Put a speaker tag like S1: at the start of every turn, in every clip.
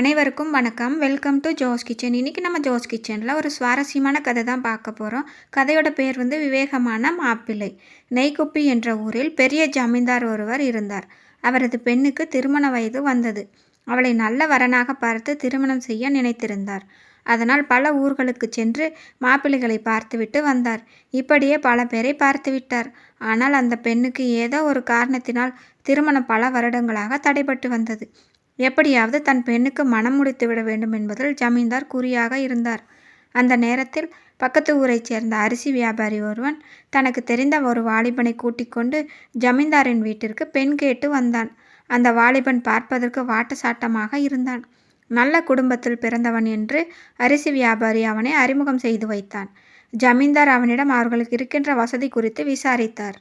S1: அனைவருக்கும் வணக்கம். Welcome to Jose kitchen இன்றைக்கி நம்ம ஜோஸ் கிச்சனில் ஒரு சுவாரஸ்யமான கதை தான் பார்க்க போகிறோம் கதையோட பேர் வந்து விவேகமான மாப்பிள்ளை. நெய்குப்பி என்ற ஊரில் பெரிய ஜமீன்தார் ஒருவர் இருந்தார். அவரது பெண்ணுக்கு திருமண வயது வந்தது. அவளை நல்ல வரனாக பார்த்து திருமணம் செய்ய நினைத்திருந்தார். அதனால் பல ஊர்களுக்கு சென்று மாப்பிள்ளைகளை பார்த்துவிட்டு வந்தார். இப்படியே பல பேரை பார்த்துவிட்டார் ஆனால் அந்த பெண்ணுக்கு ஏதோ ஒரு காரணத்தினால் திருமணம் பல வருடங்களாக தடைபட்டு வந்தது. எப்படியாவது தன் பெண்ணுக்கு மனம் முடித்து விட வேண்டும் என்பதில் ஜமீன்தார் குறியாக இருந்தார். அந்த நேரத்தில் பக்கத்து ஊரைச் சேர்ந்த அரிசி வியாபாரி ஒருவன் தனக்கு தெரிந்த ஒரு வாலிபனை கூட்டிக் கொண்டு ஜமீன்தாரின் வீட்டிற்கு பெண் கேட்டு வந்தான். அந்த வாலிபன் பார்ப்பதற்கு வாட்ட சாட்டமாக இருந்தான். நல்ல குடும்பத்தில் பிறந்தவன் என்று அரிசி வியாபாரி அவனை அறிமுகம் செய்து வைத்தான். ஜமீன்தார் அவனிடம் அவர்களுக்கு இருக்கின்ற வசதி குறித்து விசாரித்தார்.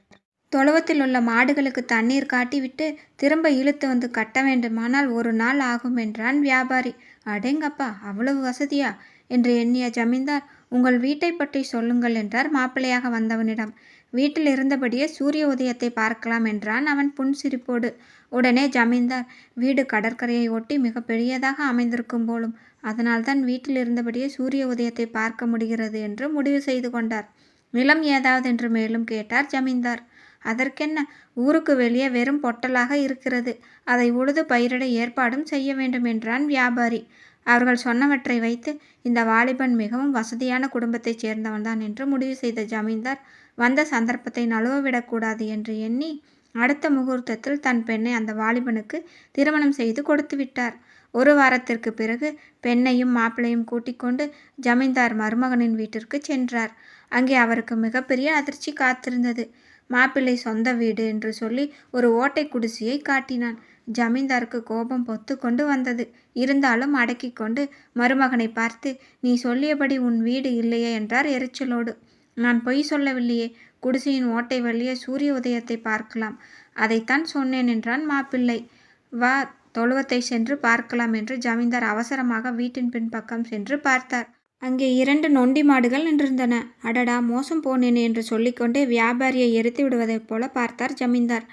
S1: தொழுவத்தில் உள்ள மாடுகளுக்கு தண்ணீர் காட்டிவிட்டு திரும்ப இழுத்து வந்து கட்ட வேண்டுமானால் ஒரு நாள் ஆகும் என்றான் வியாபாரி. அடேங்கப்பா அவ்வளவு வசதியா? என்று எண்ணிய ஜமீன்தார் உங்கள் வீட்டை பற்றி சொல்லுங்கள் என்றார் மாப்பிள்ளையாக வந்தவனிடம். வீட்டில் இருந்தபடியே சூரிய உதயத்தை பார்க்கலாம் என்றான் அவன் புன்சிரிப்போடு. உடனே ஜமீன்தார் வீடு கடற்கரையை ஒட்டி மிக பெரியதாக அமைந்திருக்கும் போலும் அதனால்தான் வீட்டில் இருந்தபடியே சூரிய உதயத்தை பார்க்க முடிகிறது என்று முடிவு செய்து கொண்டார். நிலம் ஏதாவது என்று மேலும் கேட்டார் ஜமீன்தார். அதற்கென்ன? ஊருக்கு வெளியே வெறும் பொட்டலாக இருக்கிறது. அதை உழுது பயிரிட ஏற்பாடும் செய்ய வேண்டும் என்றான் வியாபாரி. அவர்கள் சொன்னவற்றை வைத்து இந்த வாலிபன் மிகவும் வசதியான குடும்பத்தைச் சேர்ந்தவன்தான் என்று முடிவு செய்த ஜமீன்தார் வந்த சந்தர்ப்பத்தை நழுவவிடக்கூடாது என்று எண்ணி அடுத்த முகூர்த்தத்தில் தன் பெண்ணை அந்த வாலிபனுக்கு திருமணம் செய்து கொடுத்து விட்டார். ஒரு வாரத்திற்கு பிறகு பெண்ணையும் மாப்பிளையும் கூட்டிக் கொண்டு ஜமீன்தார் மருமகனின் வீட்டிற்கு சென்றார். அங்கே அவருக்கு மிகப்பெரிய அதிர்ச்சி காத்திருந்தது. மாப்பிள்ளை சொந்த வீடு என்று சொல்லி ஒரு ஓட்டை குடிசையை காட்டினான். ஜமீன்தாருக்கு கோபம் பொத்து கொண்டு வந்தது. இருந்தாலும் அடக்கி கொண்டு மருமகனை பார்த்து நீ சொல்லியபடி உன் வீடு இல்லையே என்றார் எரிச்சலோடு. நான் பொய் சொல்லவில்லையே. குடிசையின் ஓட்டை வழியே சூரிய உதயத்தை பார்க்கலாம். அதைத்தான் சொன்னேன் என்றான் மாப்பிள்ளை. வா தொழுவத்தை சென்று பார்க்கலாம் என்று ஜமீன்தார் அவசரமாக வீட்டின் பின்பக்கம் சென்று பார்த்தார். அங்கே இரண்டு நொண்டி மாடுகள் நின்றிருந்தன. அடடா மோசம் போனேன் என்று சொல்லிக்கொண்டே வியாபாரியை எரித்து விடுவதைப் போல பார்த்தார் ஜமீன்தார்.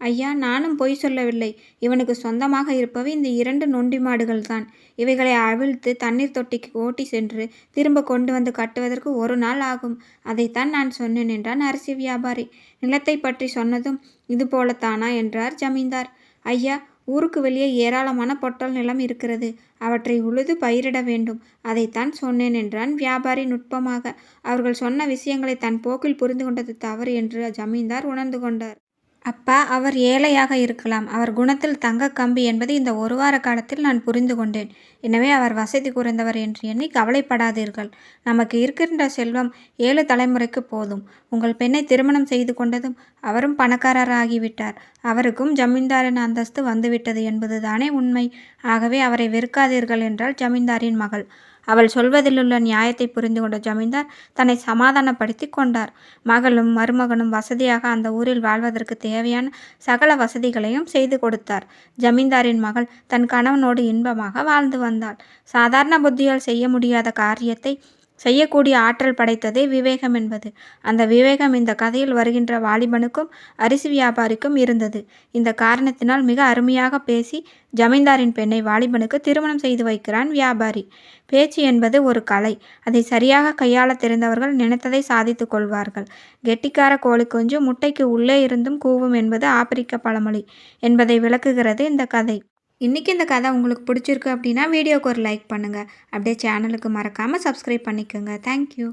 S1: ஐயா நானும் பொய் சொல்லவில்லை. இவனுக்கு சொந்தமாக இருப்பவை இந்த இரண்டு நொண்டி மாடுகள் தான் இவைகளை அவிழ்த்து தண்ணீர் தொட்டிக்கு ஓட்டி சென்று திரும்ப கொண்டு வந்து கட்டுவதற்கு ஒரு நாள் ஆகும். அதைத்தான் நான் சொன்னேன் என்றான் அரிசி வியாபாரி. நிலத்தை பற்றி சொன்னதும் இது போலத்தானா என்றார் ஜமீன்தார். ஐயா ஊருக்கு வெளியே ஏராளமான பொட்டல் நிலம் இருக்கிறது. அவற்றை உழுது பயிரிட வேண்டும். அதைத்தான் சொன்னேன் என்றான் வியாபாரி நுட்பமாக. அவர்கள் சொன்ன விஷயங்களை தன் போக்கில் புரிந்து கொண்டது தவறு என்று ஜமீன்தார் உணர்ந்து கொண்டார். அப்பா அவர் ஏழையாக இருக்கலாம். அவர் குணத்தில் தங்க கம்பி என்பது இந்த ஒரு வார காலத்தில் நான் புரிந்து கொண்டேன். எனவே அவர் வசதி குறைந்தவர் என்று எண்ணி கவலைப்படாதீர்கள். நமக்கு இருக்கின்ற செல்வம் ஏழு தலைமுறைக்கு போதும். உங்கள் பெண்ணை திருமணம் செய்து கொண்டதும் அவரும் பணக்காரர் ஆகிவிட்டார் அவருக்கும் ஜமீன்தாரின் அந்தஸ்து வந்துவிட்டது என்பதுதானே உண்மை. ஆகவே அவரை வெறுக்காதீர்கள் என்றால் ஜமீன்தாரின் மகள். அவள் சொல்வதிலுள்ள நியாயத்தை புரிந்து கொண்ட ஜமீன்தார் தன்னை சமாதானப்படுத்தி கொண்டார். மகளும் மருமகனும் வசதியாக அந்த ஊரில் வாழ்வதற்கு தேவையான சகல வசதிகளையும் செய்து கொடுத்தார். ஜமீன்தாரின் மகள் தன் கணவனோடு இன்பமாக வாழ்ந்து வந்தாள். சாதாரண புத்தியால் செய்ய முடியாத காரியத்தை செய்யக்கூடிய ஆற்றல் படைத்ததே விவேகம் என்பது. அந்த விவேகம் இந்த கதையில் வருகின்ற வாலிபனுக்கும் அரிசி வியாபாரிக்கும் இருந்தது. இந்த காரணத்தினால் மிக அருமையாக பேசி ஜமீன்தாரின் பெண்ணை வாலிபனுக்கு திருமணம் செய்து வைக்கிறான் வியாபாரி. பேச்சு என்பது ஒரு கலை. அதை சரியாக கையாள தெரிந்தவர்கள் நினைத்ததை சாதித்துக் கொள்வார்கள். கெட்டிக்கார கோழி குஞ்சு முட்டைக்கு உள்ளே இருந்தும் கூவும் என்பது ஆப்பிரிக்க பழமொழி என்பதை விளக்குகிறது இந்த கதை. இன்றைக்கி இந்த கதை உங்களுக்கு பிடிச்சிருக்கு அப்படின்னா வீடியோக்கு ஒரு லைக் பண்ணுங்கள் அப்படியே சேனலுக்கு மறக்காமல் சப்ஸ்கிரைப் பண்ணிக்கோங்க. தேங்க்யூ